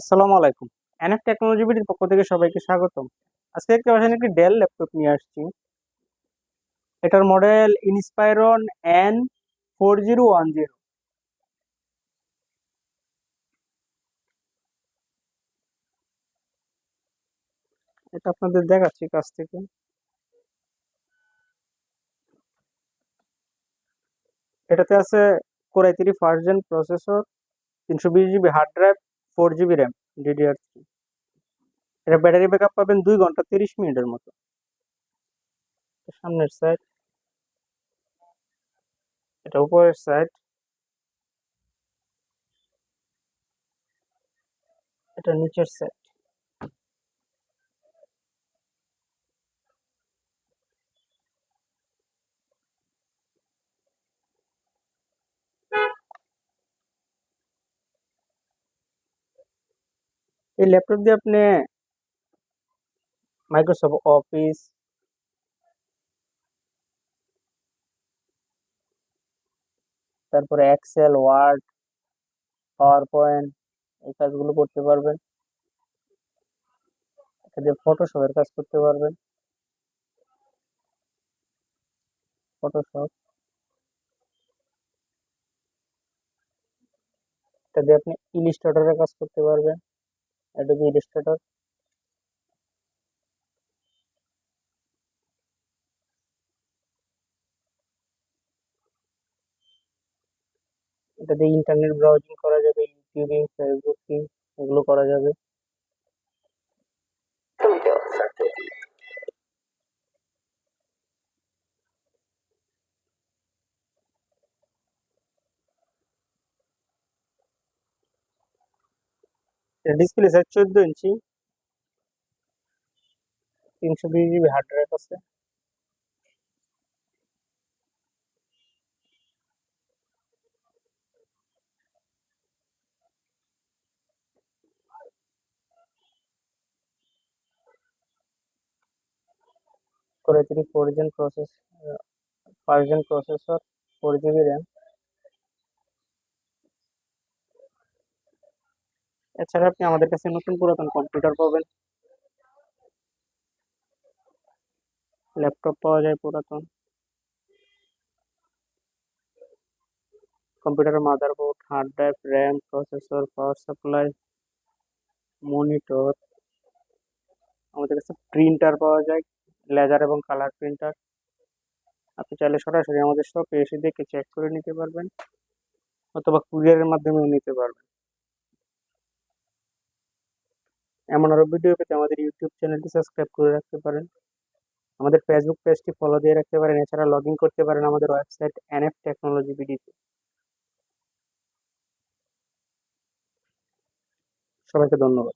আসসালামু আলাইকুম। NF technology বিডির পক্ষ থেকে সবাইকে স্বাগতম। আজকে একটা বাসায় একটি ডেল ল্যাপটপ নিয়ে আসছি। এটার model Inspiron N four zero one zero এটা আপনাদের দেখাচ্ছি কাছ থেকে। এটাতে আছে core i three first gen processor তিনশো বিশ GB hard drive four GB RAM DDR three battery backup পাবেন দুই ঘণ্টা তিরিশ মিনিটের মতো। সামনের সাইড এটা উপরের সাইড এটা নিচের সাইড এই ল্যাপটপ দিয়ে আপনি মাইক্রোসফট অফিস তারপরে এক্সেল ওয়ার্ড পাওয়ার পয়েন্ট এই কাজগুলো করতে পারবেন। এটা দিয়ে ফটোশপের কাজ করতে পারবেন। ফটোশপ এটা দিয়ে আপনি ইলিস্ট্রেটরের কাজ করতে পারবেন। Adobe Illustrator. এটা দিয়ে ইন্টারনেট ব্রাউজিং করা যাবে ইউটিউবিং ফেসবুকিং এগুলো করা যাবে ডিসপ্লে সাইজ চোদ্দ ইঞ্চি তিনশো বিশ জিবি হার্ড ড্রাইভ আছে করে three four gen process first gen processor four GB RAM এছাড়া আপনি আমাদের কাছে নতুন পুরাতন কম্পিউটার পাবেন। ল্যাপটপ পাওয়া যায় পুরাতন। কম্পিউটারের motherboard hard drive RAM processor power supply monitor আমাদের কাছে প্রিন্টার পাওয়া যায় লেজার এবং কালার প্রিন্টার আপনি চাইলে সরাসরি আমাদের শপে এসে দেখে চেক করে নিতে পারবেন, অথবা কুরিয়ারের মাধ্যমেও নিতে পারবেন। এমন আরও ভিডিও পেতে আমাদের ইউটিউব চ্যানেলটি সাবস্ক্রাইব করে রাখতে পারেন। আমাদের ফেসবুক পেজটি ফলো দিয়ে রাখতে পারেন। এছাড়া লগ ইন করতে পারেন আমাদের ওয়েবসাইট এনএফ টেকনোলজি বিডিতে সবাইকে ধন্যবাদ।